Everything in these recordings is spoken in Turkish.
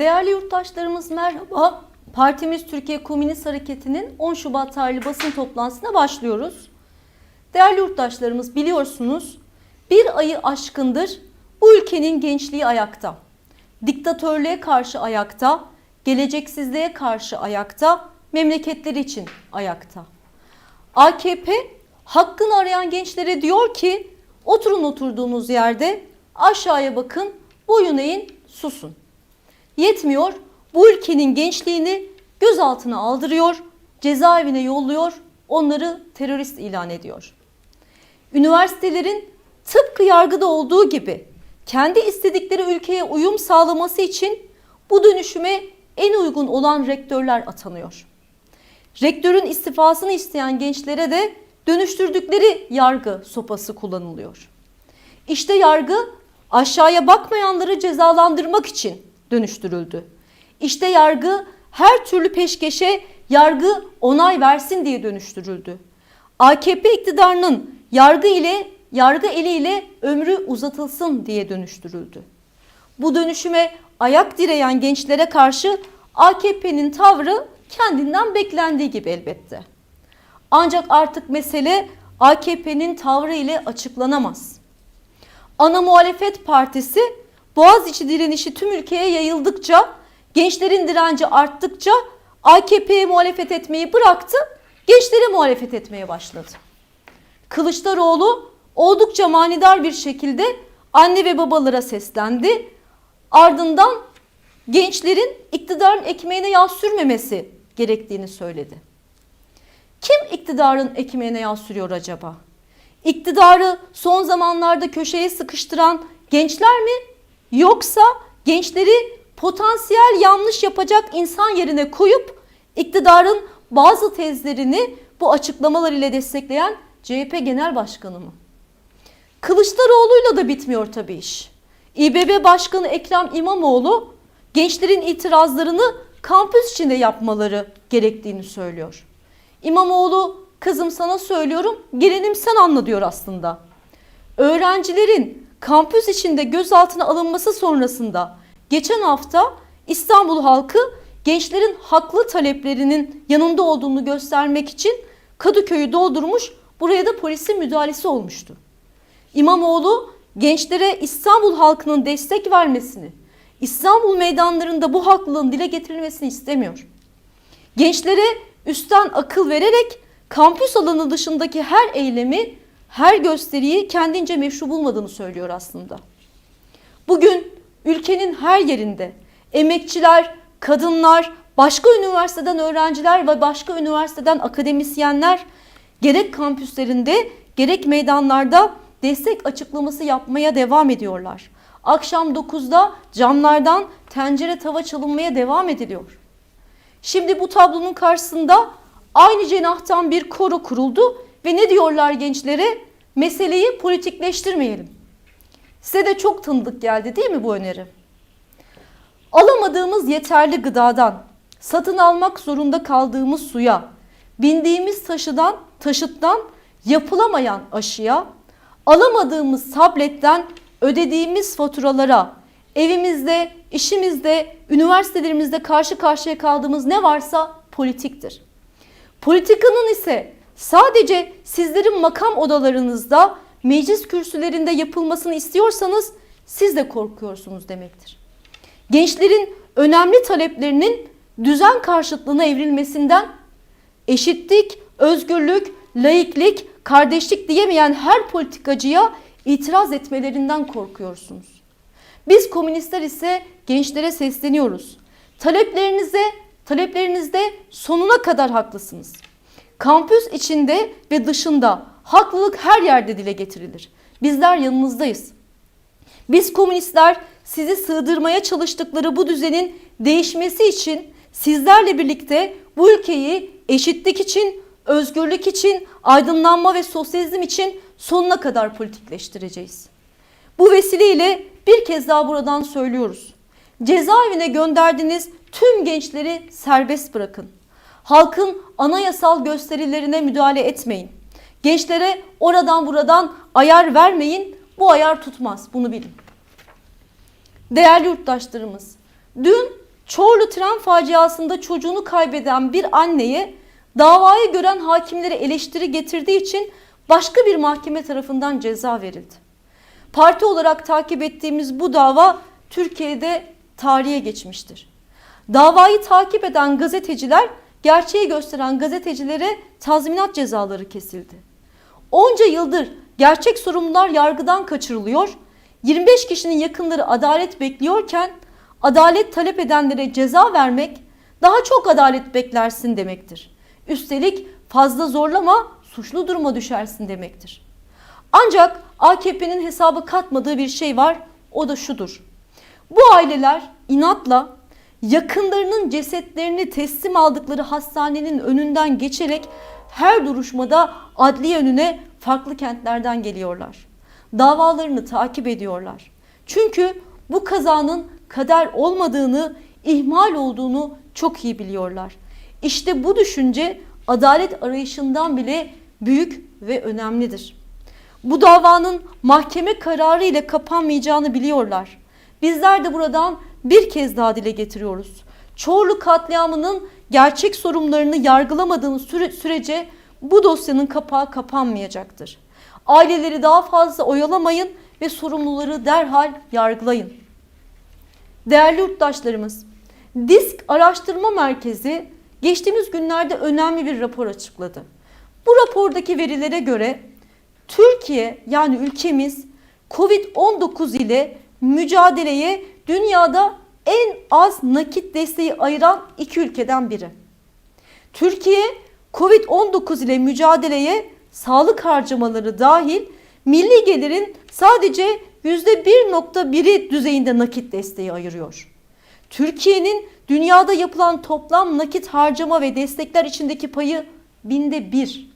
Değerli yurttaşlarımız merhaba. Partimiz Türkiye Komünist Hareketi'nin 10 Şubat tarihli basın toplantısına başlıyoruz. Değerli yurttaşlarımız biliyorsunuz bir ayı aşkındır bu ülkenin gençliği ayakta. Diktatörlüğe karşı ayakta, geleceksizliğe karşı ayakta, memleketleri için ayakta. AKP hakkını arayan gençlere diyor ki oturun oturduğunuz yerde aşağıya bakın boyun eğin susun. Yetmiyor bu ülkenin gençliğini gözaltına aldırıyor, cezaevine yolluyor, onları terörist ilan ediyor. Üniversitelerin tıpkı yargıda olduğu gibi kendi istedikleri ülkeye uyum sağlaması için bu dönüşüme en uygun olan rektörler atanıyor. Rektörün istifasını isteyen gençlere de dönüştürdükleri yargı sopası kullanılıyor. İşte yargı aşağıya bakmayanları cezalandırmak için dönüştürüldü. İşte yargı her türlü peşkeşe yargı onay versin diye dönüştürüldü. AKP iktidarının yargı ile yargı eliyle ömrü uzatılsın diye dönüştürüldü. Bu dönüşüme ayak direyen gençlere karşı AKP'nin tavrı kendinden beklendiği gibi elbette. Ancak artık mesele AKP'nin tavrı ile açıklanamaz. Ana muhalefet partisi Boğaziçi direnişi tüm ülkeye yayıldıkça, gençlerin direnci arttıkça AKP'ye muhalefet etmeyi bıraktı, gençlere muhalefet etmeye başladı. Kılıçdaroğlu oldukça manidar bir şekilde anne ve babalara seslendi. Ardından gençlerin iktidarın ekmeğine yağ sürmemesi gerektiğini söyledi. Kim iktidarın ekmeğine yağ sürüyor acaba? İktidarı son zamanlarda köşeye sıkıştıran gençler mi? Yoksa gençleri potansiyel yanlış yapacak insan yerine koyup iktidarın bazı tezlerini bu açıklamalar ile destekleyen CHP Genel Başkanı mı? Kılıçdaroğlu'yla da bitmiyor tabii iş. İBB Başkanı Ekrem İmamoğlu gençlerin itirazlarını kampüs içinde yapmaları gerektiğini söylüyor. İmamoğlu kızım sana söylüyorum gelinim sen anla diyor aslında. Öğrencilerin kampüs içinde gözaltına alınması sonrasında geçen hafta İstanbul halkı gençlerin haklı taleplerinin yanında olduğunu göstermek için Kadıköy'ü doldurmuş buraya da polisin müdahalesi olmuştu. İmamoğlu gençlere İstanbul halkının destek vermesini, İstanbul meydanlarında bu haklılığın dile getirilmesini istemiyor. Gençlere üstten akıl vererek kampüs alanı dışındaki her eylemi, her gösteriyi kendince meşru bulmadığını söylüyor aslında. Bugün ülkenin her yerinde emekçiler, kadınlar, başka üniversiteden öğrenciler ve başka üniversiteden akademisyenler gerek kampüslerinde gerek meydanlarda destek açıklaması yapmaya devam ediyorlar. Akşam 9'da camlardan tencere tava çalınmaya devam ediliyor. Şimdi bu tablonun karşısında aynı cenahtan bir koro kuruldu ve ne diyorlar gençlere? Meseleyi politikleştirmeyelim. Size de çok tanıdık geldi değil mi bu öneri? Alamadığımız yeterli gıdadan, satın almak zorunda kaldığımız suya, bindiğimiz taşıdan, taşıttan yapılamayan aşıya, alamadığımız tabletten ödediğimiz faturalara, evimizde, işimizde, üniversitelerimizde karşı karşıya kaldığımız ne varsa politiktir. Politikanın ise sadece sizlerin makam odalarınızda, meclis kürsülerinde yapılmasını istiyorsanız siz de korkuyorsunuz demektir. Gençlerin önemli taleplerinin düzen karşıtlığına evrilmesinden eşitlik, özgürlük, laiklik, kardeşlik diyemeyen her politikacıya itiraz etmelerinden korkuyorsunuz. Biz komünistler ise gençlere sesleniyoruz. Taleplerinize, taleplerinizde sonuna kadar haklısınız. Kampüs içinde ve dışında haklılık her yerde dile getirilir. Bizler yanınızdayız. Biz komünistler sizi sığdırmaya çalıştıkları bu düzenin değişmesi için sizlerle birlikte bu ülkeyi eşitlik için, özgürlük için, aydınlanma ve sosyalizm için sonuna kadar politikleştireceğiz. Bu vesileyle bir kez daha buradan söylüyoruz. Cezaevine gönderdiğiniz tüm gençleri serbest bırakın. Halkın anayasal gösterilerine müdahale etmeyin. Gençlere oradan buradan ayar vermeyin. Bu ayar tutmaz. Bunu bilin. Değerli yurttaşlarımız, dün Çorlu tren faciasında çocuğunu kaybeden bir anneye davayı gören hakimlere eleştiri getirdiği için başka bir mahkeme tarafından ceza verildi. Parti olarak takip ettiğimiz bu dava Türkiye'de tarihe geçmiştir. Davayı takip eden gazeteciler gerçeği gösteren gazetecilere tazminat cezaları kesildi. Onca yıldır gerçek sorumlular yargıdan kaçırılıyor, 25 kişinin yakınları adalet bekliyorken adalet talep edenlere ceza vermek daha çok adalet beklersin demektir. Üstelik fazla zorlama suçlu duruma düşersin demektir. Ancak AKP'nin hesabı katmadığı bir şey var o da şudur. Bu aileler inatla yakınlarının cesetlerini teslim aldıkları hastanenin önünden geçerek her duruşmada adliye önüne farklı kentlerden geliyorlar. Davalarını takip ediyorlar. Çünkü bu kazanın kader olmadığını, ihmal olduğunu çok iyi biliyorlar. İşte bu düşünce adalet arayışından bile büyük ve önemlidir. Bu davanın mahkeme kararı ile kapanmayacağını biliyorlar. Bizler de buradan bir kez daha dile getiriyoruz. Çorlu katliamının gerçek sorumlularını yargılamadığımız süre, sürece bu dosyanın kapağı kapanmayacaktır. Aileleri daha fazla oyalamayın ve sorumluları derhal yargılayın. Değerli yurttaşlarımız, Disk Araştırma Merkezi geçtiğimiz günlerde önemli bir rapor açıkladı. Bu rapordaki verilere göre Türkiye yani ülkemiz Covid-19 ile mücadeleye dünyada en az nakit desteği ayıran iki ülkeden biri. Türkiye Covid-19 ile mücadeleye sağlık harcamaları dahil milli gelirin sadece %1.1'i düzeyinde nakit desteği ayırıyor. Türkiye'nin dünyada yapılan toplam nakit harcama ve destekler içindeki payı binde bir.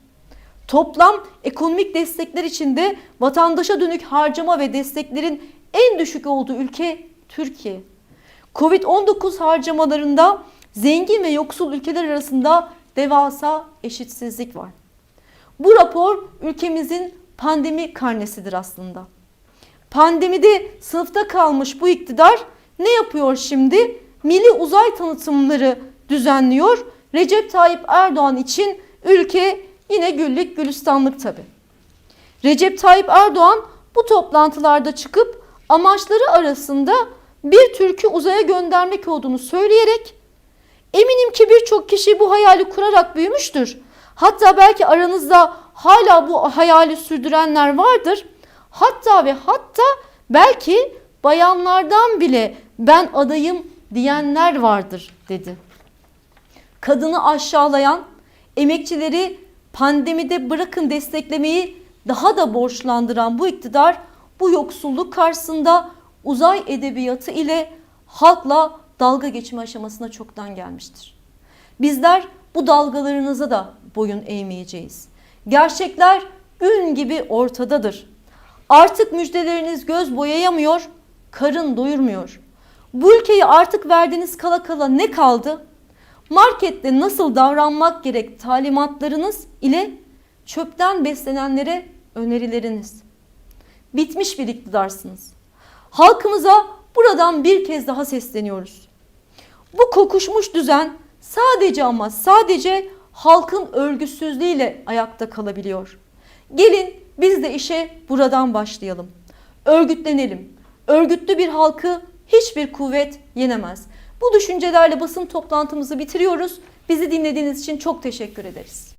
Toplam ekonomik destekler içinde vatandaşa dönük harcama ve desteklerin en düşük olduğu ülke Türkiye. Covid-19 harcamalarında zengin ve yoksul ülkeler arasında devasa eşitsizlik var. Bu rapor ülkemizin pandemi karnesidir aslında. Pandemide sınıfta kalmış bu iktidar ne yapıyor şimdi? Milli uzay tanıtımları düzenliyor. Recep Tayyip Erdoğan için ülke yine güllük gülistanlık tabi. Recep Tayyip Erdoğan bu toplantılarda çıkıp amaçları arasında bir Türk'ü uzaya göndermek olduğunu söyleyerek eminim ki birçok kişi bu hayali kurarak büyümüştür. Hatta belki aranızda hala bu hayali sürdürenler vardır. Hatta ve hatta belki bayanlardan bile ben adayım diyenler vardır dedi. Kadını aşağılayan, emekçileri pandemide bırakın desteklemeyi daha da borçlandıran bu iktidar bu yoksulluk karşısında uzay edebiyatı ile halkla dalga geçme aşamasına çoktan gelmiştir. Bizler bu dalgalarınıza da boyun eğmeyeceğiz. Gerçekler gün gibi ortadadır. Artık müjdeleriniz göz boyayamıyor, karın doyurmuyor. Bu ülkeyi artık verdiğiniz kala kala ne kaldı? Markette nasıl davranmak gerek talimatlarınız ile çöpten beslenenlere önerileriniz. Bitmiş bir iktidarsınız. Halkımıza buradan bir kez daha sesleniyoruz. Bu kokuşmuş düzen sadece ama sadece halkın örgütsüzlüğüyle ayakta kalabiliyor. Gelin biz de işe buradan başlayalım. Örgütlenelim. Örgütlü bir halkı hiçbir kuvvet yenemez. Bu düşüncelerle basın toplantımızı bitiriyoruz. Bizi dinlediğiniz için çok teşekkür ederiz.